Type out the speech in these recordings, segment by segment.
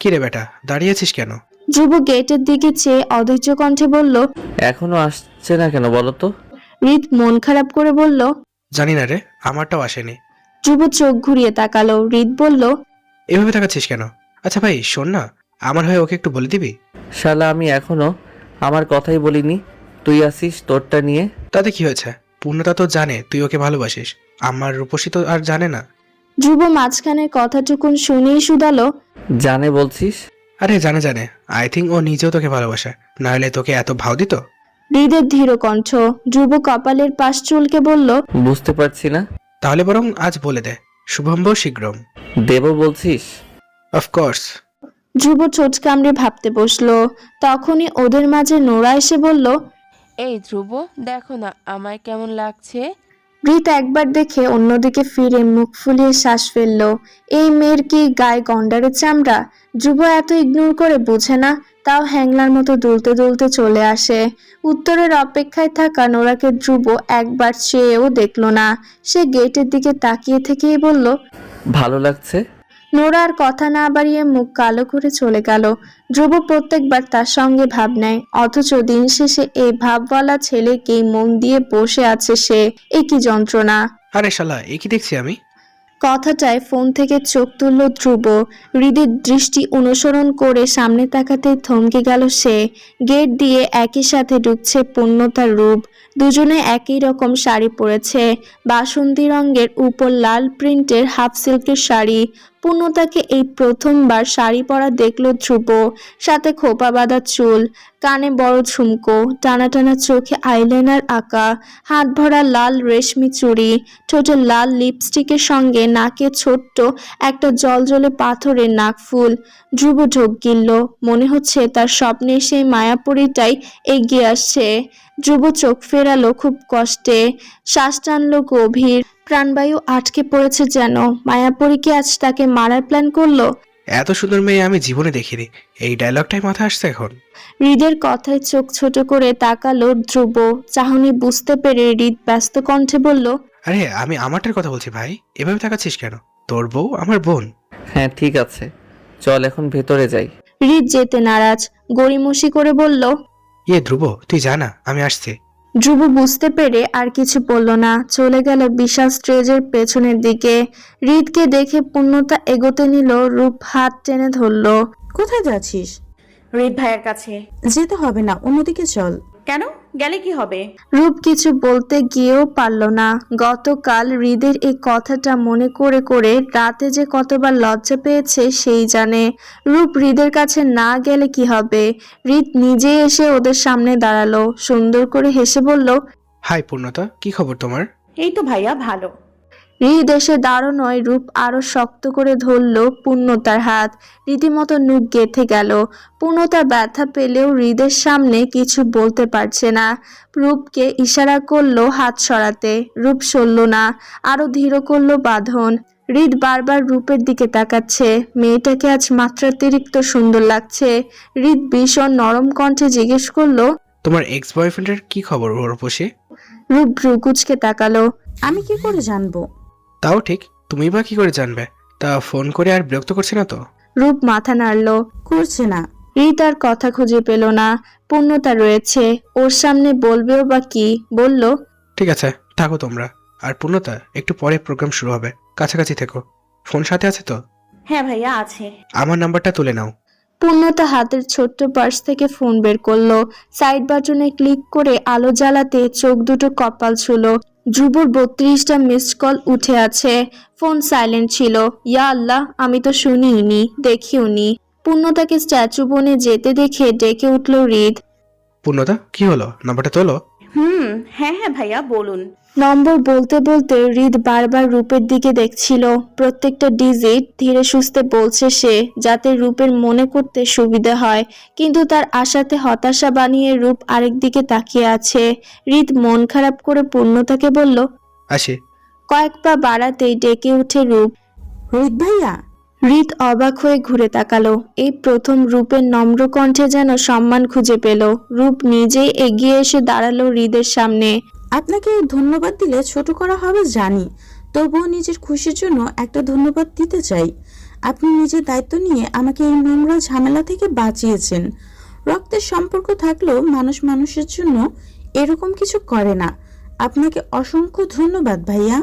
কি রে বেটা দাঁড়িয়ে আছিস কেন? ধ্রুব গেটের দিকে চেয়ে অধৈর্য কণ্ঠে বলল এখনও আসছে না কেন বলো তো? হৃদ মন খারাপ করে বলল জানি না রে আমারটাও আসেনি। ধ্রুব চোখ ঘুরিয়ে তাকালো হৃদ বলল এভাবে তাকাচ্ছিস কেন? আচ্ছা ভাই শোন না আমার হয়ে ওকে একটু বলে দিবি? শালা আমি এখনও আমার কথাই বলিনি তুই আসিস তোরটা নিয়ে। তাতে কি হয়েছে? পূর্ণতা তো জানে তুই ওকে ভালোবাসিস। আমার রূপসী তো আর জানে না। ধ্রুব মাঝখানের কথাটুকুন শুনেই শুধালো জানে বলছিস? আরে জানে জানে। আই থিঙ্ক ও নিজেও তোকে ভালোবাসে। নাহলে তোকে এত ভাও দিত? হৃদের ধীর কণ্ঠ ধ্রুব কপালের পাশ চুলকে বলল বুঝতে পারছি না। তাহলে বরং আজ বলে দে। শুভম্ব শীঘ্রম দেব বলছিস? অফকোর্স ধ্রুব ঠোঁট কামড়ে ভাবতে বসল তখনই ওদের মাঝে নোরা এসে বলল এই ধ্রুব দেখো না আমায় কেমন লাগছে? রীত একবার দেখে অন্যদিকে ফিরে মুখ ফুলিয়ে শ্বাস ফেলল, এই মেয়ের কি গায়ে গন্ডারের চামড়া? ধ্রুব এত ইগনোর করে বোঝে না, তাও হ্যাংলার মতো দুলতে দুলতে চলে আসে। উত্তরের অপেক্ষায় থাকা নোরাকে ধ্রুব একবার চেয়েও দেখল না। সে গেটের দিকে তাকিয়ে থেকেই বলল, ভালো লাগছে? নোরা আর কথা না বাড়িয়ে মুখ কালো করে চলে গেল। ধ্রুব প্রত্যেকবার তার সঙ্গে ভাব নেয় অথচ দিন শেষে এই ভাবওয়ালা ছেলেকেই মন দিয়ে বসে আছে সে। একই যন্ত্রণা। আরে শালা এ কি দেখছি আমি? কথাটায় ফোন থেকে চোখ তুলল ধ্রুব। হৃদের দৃষ্টি অনুসরণ করে সামনে তাকাতে থমকে গেল সে। গেট দিয়ে একই সাথে ঢুকছে পূর্ণতার রূপ। দুজনে একই রকম শাড়ি পরেছে। বাসন্তী রঙের উপর লাল প্রিন্টের হাফ সিল্কের শাড়ি। পূর্ণতাকে এই প্রথমবার শাড়ি পরা দেখল ধ্রুব। সাথে খোপা বাঁধা চুল, কানে বড় ঝুমকো, টানা টানা চোখে আইলাইনার আঁকা, হাত ভরা লাল রেশমি চুড়ি, ঠোঁটে লাল লিপস্টিকের সঙ্গে নাকে ছোট্ট একটা জলজলে পাথরের নাকফুল ধ্রুব ঢোক গিলল, মনে হচ্ছে তার স্বপ্নে সেই মায়াপুরীটাই এগিয়ে আসছে। ধ্রুব চোখ ফেরালো খুব কষ্টে, শ্বাস টানলো গভীর প্রাণবায়ু আটকে পড়েছে যেন। মায়াপুরীকে আজ তাকে মারার প্ল্যান করল? এত সুন্দর মেয়ে আমি জীবনে দেখিনি। এই ডায়লগটাই মাথা আসছে এখন। হৃদের কথায় চোখ ছোট করে তাকালো ধ্রুব। চাহনি বুঝতে পেরে হৃদ ব্যস্ত কণ্ঠে বলল আরে আমি আমারটার কথা বলছি ভাই। এভাবে তাকাচ্ছিস কেন? তোর বউ আমার বোন। হ্যাঁ ঠিক আছে। চল এখন ভেতরে যাই। হৃদ যেতে নারাজ গড়িমসি করে বলল ইয়ে ধ্রুব তুই জানা আমি আসছি। ধ্রুব বুঝতে পেরে আর কিছু বলল না। চলে গেল বিশাল স্টেজের পেছনের দিকে। হৃদকে দেখে পূর্ণতা এগোতে নিল, রূপ হাত টেনে ধরল। কোথায় যাচ্ছিস? রিদ ভাইয়ের কাছে। যেতে হবে না, অন্যদিকে চল। কেন? গেলে কি হবে? রূপ কিছু বলতে গিয়েও পারল না। গতকাল হৃদের এই কথাটা মনে করে করে রাতে যে কতবার লজ্জা পেয়েছে সেই জানে। রূপ হৃদের কাছে না গেলে কি হবে? হৃদ নিজে এসে ওদের সামনে দাঁড়াল সুন্দর করে হেসে বলল হাই পূর্ণতা কি খবর তোমার? এই তো ভাইয়া ভালো। হৃদ এসে দাঁড়ানোয় রূপ আরও শক্ত করে ধরল পূর্ণতার হাত। রীতিমতো নুক গেঁথে গেল। পূর্ণতা ব্যথা পেলেও হৃদের সামনে কিছু বলতে পারছে না। রূপকে ইশারা করল হাত সরাতে। রূপ সরল না আরও ধীর করল বাঁধন। হৃদ বারবার রূপের দিকে তাকাচ্ছে। মেয়েটাকে আজ মাত্রাতিরিক্ত সুন্দর লাগছে। হৃদ ভীষণ নরম কণ্ঠে জিজ্ঞেস করল তোমার এক্স বয়ফ্রেন্ডের কি খবর ওর বসে রূপ ভ্রুকুচকে তাকালো। আমি কি করে জানব? তাও ঠিক তুমি বা কি করে জানবে? তা ফোন করে আর বিরক্ত করছে না তো? রূপ মাথা নাড়লো করছে না। রিত আর কথা খুঁজে পেল না পূর্ণতা রয়েছে ওর সামনে বলবেও বা কি? বলল ঠিক আছে থাকো তোমরা। আর পূর্ণতা একটু পরে প্রোগ্রাম শুরু হবে। কাছাকাছি থেকো। ফোন সাথে আছে তো? হ্যাঁ ভাইয়া আছে। আমার নাম্বারটা তুলে নাও। পূর্ণতা হাতের ছোট্ট পার্স থেকে ফোন বের করল। সাইড বাটনে ক্লিক করে আলো জ্বালাতে চোখ দুটো কপাল ছিল। ধ্রুবর বত্রিশটা মিসড কল উঠে আছে। ফোন সাইলেন্ট ছিল। ইয়া আল্লাহ, আমি তো শুনিনি দেখিওনি পূর্ণতাকে স্ট্যাচু বনে যেতে দেখে ডেকে উঠল হৃদ। পূর্ণতা, কি হলো? নাম্বারটা তোলো হুম হ্যাঁ হ্যাঁ ভাইয়া বলুন। নম্বর বলতে বলতে হৃদ বারবার রূপের দিকে দেখছিল। প্রত্যেকটা ডিজিট ধীরে সুস্থে বলছে সে যাতে রূপের মনে করতে সুবিধা হয়। কিন্তু তার আশাতে হতাশা বানিয়ে রূপ আরেক দিকে তাকিয়ে আছে। হৃদ মন খারাপ করে পূর্ণতাকে বলল আসি। কয়েক পা বাড়াতেই ডেকে উঠে রূপ। রোহিত ভাইয়া হৃদ অবাক হয়ে ঘুরে তাকালো। এই প্রথম রূপের নম্র কণ্ঠে যেন সম্মান খুঁজে পেল। রূপ নিজেই এগিয়ে এসে দাঁড়াল হৃদের সামনে। আপনাকে ধন্যবাদ দিলে ছোট করা হবে জানি। তবুও নিজের খুশির জন্য একটা ধন্যবাদ দিতে চাই। আপনি নিজের দায়িত্ব নিয়ে আমাকে এই নোংরা ঝামেলা থেকে বাঁচিয়েছেন। রক্তের সম্পর্ক থাকলেও মানুষ মানুষের জন্য এরকম কিছু করে না। আপনাকে অসংখ্য ধন্যবাদ ভাইয়া।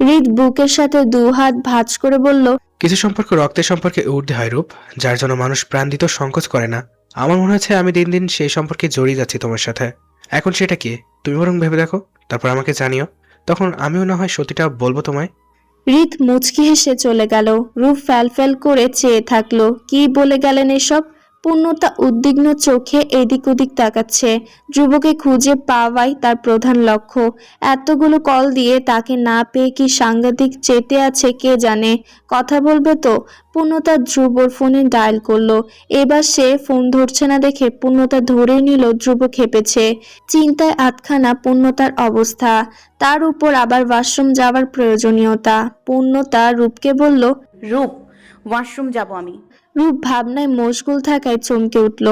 হৃদ বুকের সাথে দু হাত ভাঁজ করে বলল কিছু সম্পর্ক রক্তের সম্পর্কে ঊর্ধ্বে হয় রূপ, যার জন্য মানুষ প্রাণ দিত সংকোচ করে না। আমার মনে হচ্ছে আমি দিন দিন সেই সম্পর্কে জড়িয়ে যাচ্ছি তোমার সাথে। এখন সেটা কি? তুমি বরং ভেবে দেখো, তারপর আমাকে জানিও। তখন আমিও না হয় সত্যিটা বলব তোমায়? হৃদ মুচকি হেসে চলে গেল। রূপ ফ্যাল ফ্যাল করে চেয়ে থাকল। কি বলে গেলেন এসব? পূর্ণতা উদ্বিগ্ন চোখে এদিক ওদিক তাকাচ্ছে। ধ্রুবকে খুঁজে পাওয়াই তার প্রধান লক্ষ্য। এতগুলো কল দিয়ে তাকে না পেয়ে কি সাংঘাতিক চেতে আছে কে জানে? কথা বলবে তো? পূর্ণতা ধ্রুবর ফোনে ডায়াল করল। এবার সে ফোন ধরছে না দেখে পূর্ণতা ধরে নিল, ধ্রুব খেপেছে। চিন্তায় আটখানা পূর্ণতার অবস্থা। তার উপর আবার ওয়াশরুম যাওয়ার প্রয়োজনীয়তা। পূর্ণতা রূপকে বলল, রূপ, ওয়াশরুম যাব আমি। রূপ ভাবনায় মশগুল থাকায় চমকে উঠল।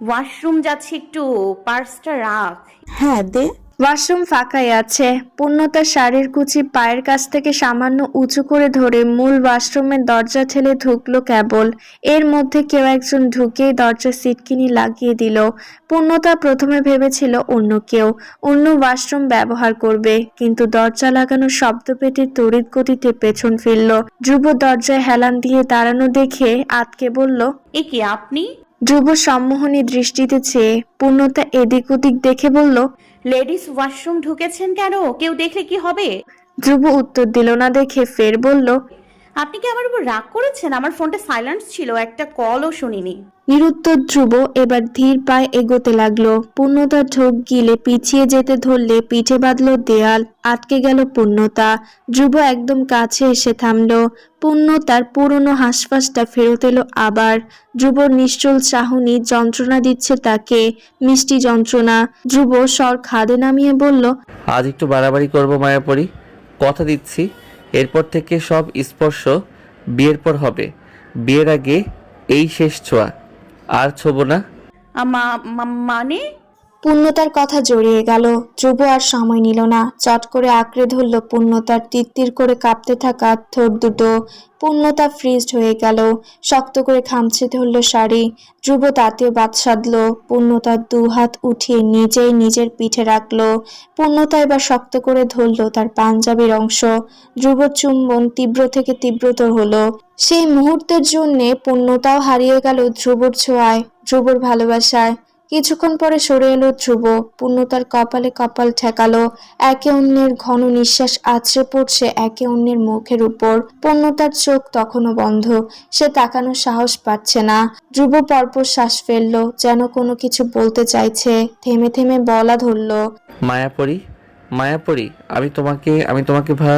ওয়াশরুম যাচ্ছি একটু পার্সটা রাখ। হ্যাঁ দে। ওয়াশরুম ফাঁকাই আছে। পূর্ণতার শাড়ির কুচি পায়ের কাছ থেকে সামান্য উঁচু করে ধরে মূল ওয়াশরুমের দরজা ঠেলে ঢুকলো কেবল। এর মধ্যে কেউ একজন ঢুকেই দরজা সিটকিনি লাগিয়ে দিল। পূর্ণতা প্রথমে ভেবেছিল অন্য কেউ অন্য ওয়াশরুম ব্যবহার করবে কিন্তু দরজা লাগানো শব্দ পেতে তড়িৎ গতিতে পেছন ফিরল। ধ্রুব দরজায় হেলান দিয়ে দাঁড়ানো দেখে আতকে বলল এ কি আপনি? ধ্রুব সম্মোহনী দৃষ্টিতে চেয়ে পূর্ণতা এদিক ওদিক দেখে বলল লেডিস ওয়াশরুম ঢুকেছেন কেন? কেউ দেখলে কি হবে? যুব উত্তর দিল না দেখে ফের বলল আপনি কি আমার উপর রাগ করেছেন? আমার ফোনটা সাইলেন্স ছিল একটা কলও শুনিনি। নিরুত্তর ধ্রুব এবার ধীর পায়ে এগোতে লাগল। পূর্ণতা ঢোক গিলে পিছিয়ে যেতে ধরলে পিঠে বাঁধলো দেয়াল আটকে গেল পূর্ণতা। ধ্রুব একদম কাছে এসে থামলো। পূর্ণতার পুরনো হাসফাসটা ফেরত এলো আবার। ধ্রুবর নিশ্চল চাহনি যন্ত্রণা দিচ্ছে তাকে মিষ্টি যন্ত্রণা। ধ্রুব স্বর খাদে নামিয়ে বলল আজ একটু বাড়াবাড়ি করব মায়াপরি। কথা দিচ্ছি। এরপর থেকে সব স্পর্শ বিয়ের পর হবে। বিয়ের আগে এই শেষ ছোঁয়া। আর ছোব না। আমা- মা- মানে? পূর্ণতার কথা জড়িয়ে গেল। ধ্রুব আর সময় নিল না। চট করে আঁকড়ে ধরল পূর্ণতার তিত্তির করে কাঁপতে থাকা ঠোঁট দুটো। পূর্ণতা ফ্রিজড হয়ে গেল। শক্ত করে খামছে ধরল শাড়ি। ধ্রুব তাতেও বাদ সাধল। পূর্ণতার দু হাত উঠিয়ে নিজেই নিজের পিঠে রাখল। পূর্ণতা এবার শক্ত করে ধরল তার পাঞ্জাবির অংশ। ধ্রুব চুম্বন তীব্র থেকে তীব্রতর হলো। সেই মুহূর্তের জন্যে পূর্ণতাও হারিয়ে গেল ধ্রুবর ছোঁয়ায়, ধ্রুবর ভালোবাসায়। কিছুক্ষণ পরে সরে এলো ধ্রুব। পূর্ণতার কপালে কপাল ঠেকালো। একে অন্যের ঘন নিঃশ্বাস আছড়ে পড়ছে একে অন্যের মুখের উপর। পূর্ণতার চোখ তখনও বন্ধ। সে তাকানোর সাহস পাচ্ছে না। ধ্রুব পরপর শ্বাস ফেলল, যেন কোনো কিছু বলতে চাইছে। থেমে থেমে বলা ধরলো, মায়াপরি মায়াপরি, আমি তোমাকে আমি তোমাকে ভা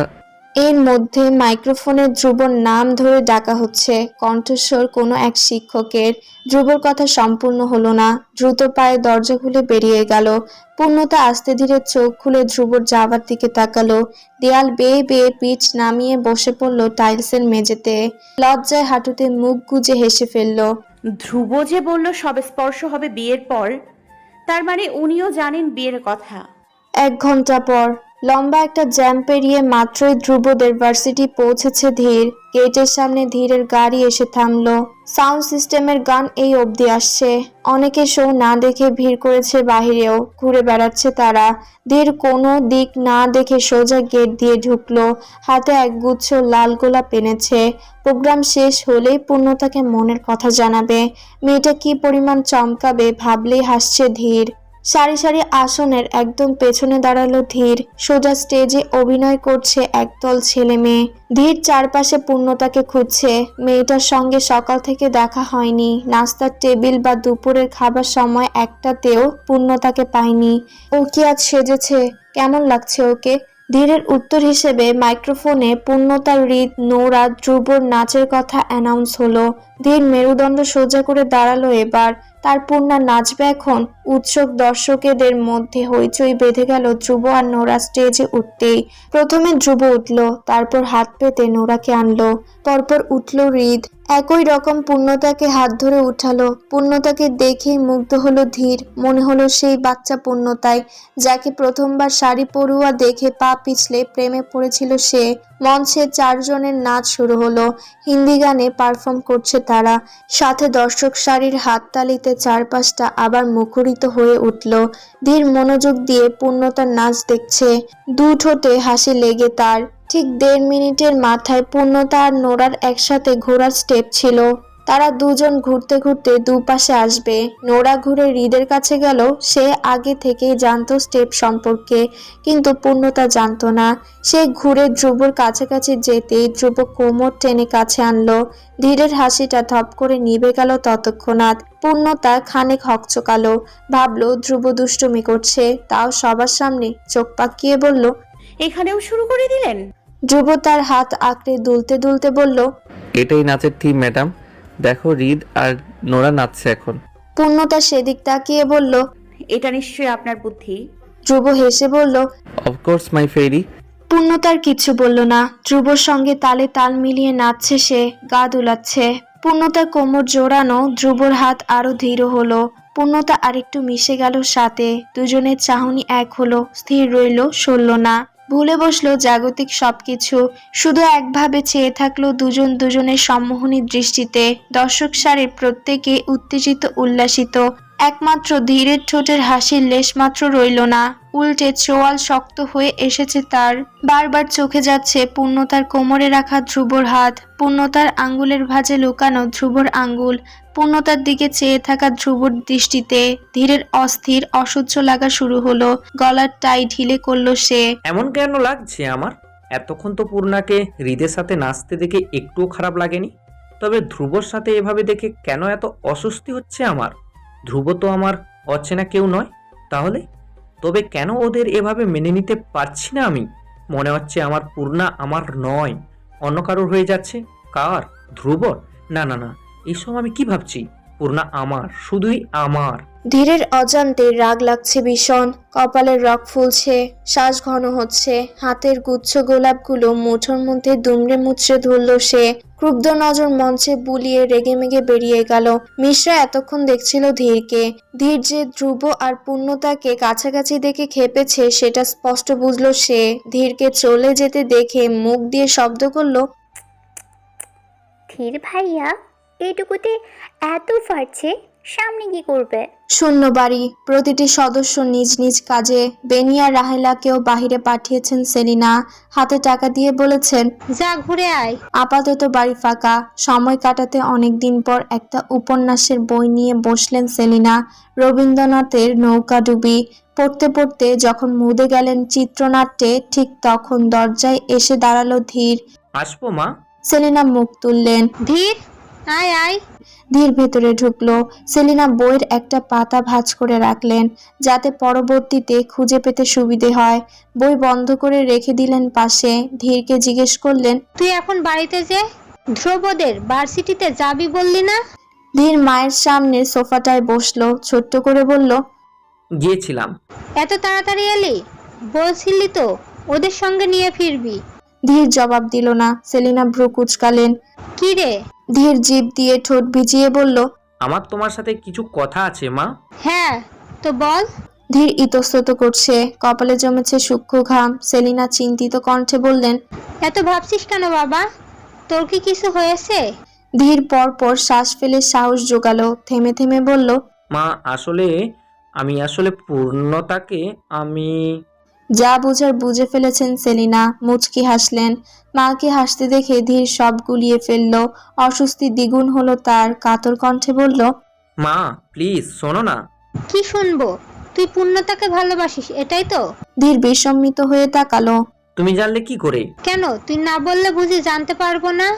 এর মধ্যে মাইক্রোফোনে ধ্রুবর নাম ধরে ডাকা হচ্ছে। কণ্ঠস্বর কোনো এক শিক্ষকের। ধ্রুবর কথা সম্পূর্ণ হলো না। দ্রুত পায়ে দরজা খুলে বেরিয়ে গেল। পূর্ণতা আস্তে ধীরে চোখ খুলে ধ্রুবর যাবার দিকে তাকালো। দেয়াল বেয়ে বেয়ে পিচ নামিয়ে বসে পড়ল টাইলসের মেঝেতে। লজ্জায় হাঁটুতে মুখ গুজে হেসে ফেলল। ধ্রুব যে বলল সব স্পর্শ হবে বিয়ের পর? তার মানে উনিও জানেন বিয়ের কথা। এক ঘণ্টা পর লম্বা একটা জ্যাম পেরিয়ে মাত্রই ধ্রুবদের ভার্সিটি পৌঁছেছে ধীর। গেটের সামনে ধীরের গাড়ি এসে থামলো। সাউন্ড সিস্টেমের গান এই অবধি আসছে। অনেকে শো না দেখে ভিড় করেছে বাহিরেও। ঘুরে বেড়াচ্ছে তারা। ধীর কোনো দিক না দেখে সোজা গেট দিয়ে ঢুকলো। হাতে একগুচ্ছ লাল গোলাপ এনেছে। প্রোগ্রাম শেষ হলেই পূর্ণতাকে মনের কথা জানাবে। মেয়েটা কি পরিমাণ চমকাবে ভাবলেই হাসছে ধীর। সারি সারি আসনের একদম পেছনে দাঁড়াল ধীর, সোজা স্টেজে অভিনয় করছে একদল ছেলে মেয়ে। ধীর চারপাশে পূর্ণতাকে খুঁজছে, মেয়েটার সঙ্গে সকাল থেকে দেখা হয়নি। নাস্তার টেবিল বা দুপুরের খাবার সময় একটাতেও পূর্ণতাকে পায়নি। ও কি আজ সেজেছে? কেমন লাগছে ওকে? ধীরের উত্তর হিসেবে মাইক্রোফোনে পূর্ণতার হৃদ নোরা ধ্রুবর নাচের কথা অ্যানাউন্স হলো। ধীর মেরুদণ্ড সোজা করে দাঁড়াল এবার। তার পূর্ণা নাচবে এখন। উৎসুক দর্শকেদের মধ্যে হইচই বেঁধে গেল ধ্রুব আর নোরা স্টেজে উঠতেই। প্রথমে ধ্রুব উঠল, তারপর হাত পেতে নোরাকে আনলো। পরপর উঠল হৃদ। একই রকম পূর্ণতাকে হাত ধরে উঠালো। পূর্ণতাকে দেখেই মুগ্ধ হলো ধীর। মনে হলো সেই বাচ্চা পূর্ণতায় যাকে প্রথমবার শাড়ি পরুয়া দেখে পা পিছলে প্রেমে পড়েছিল সে। মঞ্চে চারজনের নাচ শুরু হলো। হিন্দি গানে পারফর্ম করছে তারা সাথে দর্শক সারির হাততালিতে চারপাশটা আবার মুখরিত হয়ে উঠল। ধীর মনোযোগ দিয়ে পূর্ণতার নাচ দেখছে। দু ঠোঁটে হাসি লেগে তার। ঠিক দেড় মিনিটের মাথায় পূর্ণতা আর নোড়ার একসাথে ঘোরার স্টেপ ছিল। তারা দুজন ঘুরতে ঘুরতে দুপাশে আসবে। নোরা ঘুরে হৃদের কাছে গেল। সে আগে থেকেই জানতো স্টেপ সম্পর্কে কিন্তু পূর্ণতা জানতো না। সে ঘুরে ধ্রুবর কাছাকাছি যেতেই ধ্রুব কোমর টেনে কাছে আনলো। ধীরের হাসিটা ধপ করে নিভে গেল ততক্ষণাৎ। পূর্ণতা খানিক হকচকালো। ভাবলো ধ্রুব দুষ্টুমি করছে। তাও সবার সামনে চোখ পাকিয়ে বলল এখানেও শুরু করে দিলেন? ধ্রুব তার হাত আঁকড়ে দুলতে দুলতে বলল এটাই নাচের থিম ম্যাডাম দেখো রিদ আর নোরা নাচছে এখন। পূর্ণতা সেদিক তাকিয়ে বলল এটা নিশ্চয়ই আপনার বুদ্ধি। ধ্রুব হেসে বলল অফকোর্স মাই ফেরি পূর্ণতার কিছু বলল না। ধ্রুবর সঙ্গে তালে তাল মিলিয়ে নাচছে সে গা দুলাচ্ছে। পূর্ণতার কোমর জোড়ানো ধ্রুবর হাত আরও ধীর হলো। পূর্ণতা আরেকটু মিশে গেল সাথে। দুজনের চাহনি এক হলো স্থির রইল সরল না। ভুলে বসল জাগতিক সবকিছু। শুধু একভাবে চেয়ে থাকল দুজন দুজনের সম্মোহনী দৃষ্টিতে। দর্শক সারির প্রত্যেকে উত্তেজিত, উল্লাসিত। একমাত্র ধীরের ঠোঁটের হাসির লেশমাত্র রইল না। উল্টে চোয়াল শক্ত হয়ে এসেছে তার। বারবার চোখে যাচ্ছে পূর্ণতার কোমরে রাখা ধ্রুবর হাত। পূর্ণতার আঙ্গুলের ভাঁজে লুকানো ধ্রুবর আঙ্গুল। পূর্ণতার দিকে চেয়ে থাকা ধ্রুবর দৃষ্টিতে ধীরের অস্থির অসহ্য লাগা শুরু হলো। গলার টাই ঢিলে করল সে। এমন কেন লাগছে আমার? এতক্ষণ তো পূর্ণাকে হৃদের সাথে নাচতে দেখে একটুও খারাপ লাগেনি। তবে ধ্রুবর সাথে এভাবে দেখে কেন এত অস্বস্তি হচ্ছে আমার? ধ্রুব তো আমার অচেনা কেউ নয়, তাহলে? তবে কেন ওদের এভাবে মেনে নিতে পারছি না আমি? মনে হচ্ছে আমার পূর্ণা আমার নয়। অন্য কারোর হয়ে যাচ্ছে। কার? ধ্রুবর? না না না এইসব আমি কি ভাবছি? পূর্ণা আমার শুধুই আমার। ধীরের অজান্তে রাগ লাগছে ভীষণ। কপালের রক ফুলছে শ্বাস ঘন হচ্ছে। হাতের গুচ্ছ গোলাপগুলো মুঠোর মধ্যে দুমড়ে মুচড়ে ধরল সে। ক্রুব্ধ নজর মঞ্চে বুলিয়ে রেগে মেগে বেরিয়ে গেল। মিশ্রা এতক্ষণ দেখছিল ধীরকে। ধীর যে ধ্রুব আর পূর্ণতাকে কাছাকাছি দেখে খেপেছে সেটা স্পষ্ট বুঝলো সে। ধীরকে চলে যেতে দেখে মুখ দিয়ে শব্দ করল ধীর ভাইয়া এইটুকুতে এত ফাটছে সামনে কি করবে? শূন্য বাড়ি প্রতিটি সদস্য নিজ নিজ কাজে। বেনিয়া রাহেলাকেও বাহিরে পাঠিয়েছেন সেলিনা। হাতে টাকা দিয়ে বলেছেন যা ঘুরে আয়। আপাতত বাড়ি ফাঁকা। সময় কাটাতে অনেক দিন পর একটা উপন্যাসের বই নিয়ে বসলেন সেলিনা। রবীন্দ্রনাথের নৌকাডুবি পড়তে পড়তে যখন মুদে গেলেন চিত্রনাট্যে ঠিক তখন দরজায় এসে দাঁড়াল ধীর। আসব মা? সেলিনা মুখ তুললেন। ধীর? আয় আয়। ধীর ভেতরে ঢুকলো। সেলিনা বইয়ের একটা পাতা ভাঁজ করে রাখলেন যাতে পরবর্তীতে খুঁজে পেতে সুবিধে হয়। বই বন্ধ করে রেখে দিলেন পাশে। ধীরকে জিজ্ঞেস করলেন তুই এখন বাড়িতে যে? ধ্রুবদের ভার্সিটিতে যাবি বললি না? ধীর মায়ের সামনে সোফাটায় বসল ছোট্ট করে বলল গিয়েছিলাম। এত তাড়াতাড়ি এলি? বলছিলি তো ওদের সঙ্গে নিয়ে ফিরবি। ধীর জবাব দিল না। সেলিনা ভ্রু কুচকালেন কি রে? ধীর জিভ দিয়ে ঠোঁট ভিজিয়ে বলল আমার তোমার সাথে কিছু কথা আছে মা। হ্যাঁ তো বল। ধীর ইতস্তত করছে কপালে জমেছে সূক্ষ্ম ঘাম। সেলিনা চিন্তিত কণ্ঠে বললেন এত ভাবছিস কেন বাবা? তোর কি কিছু হয়েছে? ধীর পর পর শ্বাস ফেলে সাহস জোগালো থেমে থেমে বলল মা আসলে আমি আসলে পূর্ণতাকে আমি যা বুঝার বুঝে ফেলেছেন সেলিনা। মুচকি হাসলেন। মাকে হাসতে দেখে ধীর সব গুলিয়ে ফেলল। অস্বস্তি দ্বিগুণ হলো তার। কাতর কণ্ঠে বলল মা প্লিজ শোনো না। কি শুনব? তুই পূর্ণতাকে ভালোবাসিস এটাই তো? ধীর বিসম্মিত হয়ে তাকালো। তুমি জানলে কি করে? কেন? তুই না বললে বুঝি জানতে পারব না?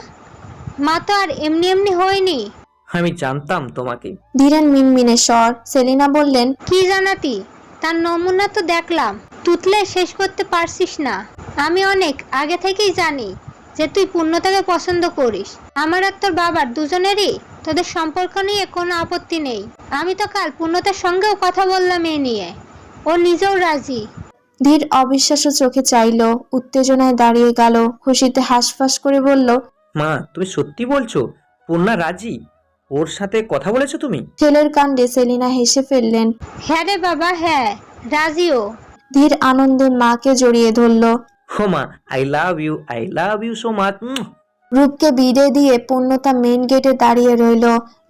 মা তো আর এমনি এমনি হয়নি। আমি জানতাম তোমাকে। ধীরেন মিনমিনে স্বর। সেলিনা বললেন কি জানাতি? তার নমুনা তো দেখলাম। তুতলে শেষ করতে পারছিস না। আমি অনেক আগে থেকেই জানি যে তুই পূর্ণতাকে পছন্দ করিস। আমার আর তোর বাবার দুজনেরই তোদের সম্পর্ক নিয়ে কোনো আপত্তি নেই। আমি তো কাল পূর্ণতার সঙ্গেও কথা বললাম এ নিয়ে। ও নিজেও রাজি। ধীর অবিশ্বাস্য চোখে চাইল উত্তেজনায় দাঁড়িয়ে গেল খুশিতে হাঁসফাঁস করে বলল মা তুমি সত্যি বলছো? পূর্ণা রাজি? ওর সাথে কথা বলেছ তুমি? ছেলের কাণ্ডে সেলিনা হেসে ফেললেন হ্যাঁ রে বাবা হ্যাঁ রাজিও। ধীর আনন্দে মাকে জড়িয়ে ধরল। হো মা I love you I love you so much রূপকে বিদে দিয়ে পূর্ণতা মেন গেটে দাঁড়িয়ে রইল।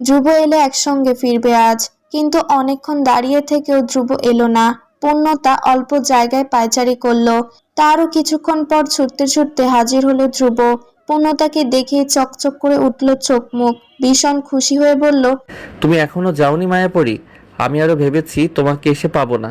ধ্রুব এলে একসঙ্গে ফিরবে আজ কিন্তু অনেকক্ষণ দাঁড়িয়ে থেকেও ধ্রুব এলো না। পূর্ণতা অল্প জায়গায় পায়চারি করল। তারও কিছুক্ষণ পর ছুটতে ছুটতে হাজির হলো ধ্রুব। পূর্ণতাকে দেখে চকচক করে উঠল চোখ মুখ। ভীষণ খুশি হয়ে বলল তুমি এখনও যাওনি মায়াপরি? আমি আরও ভেবেছি তোমাকে এসে পাবো না।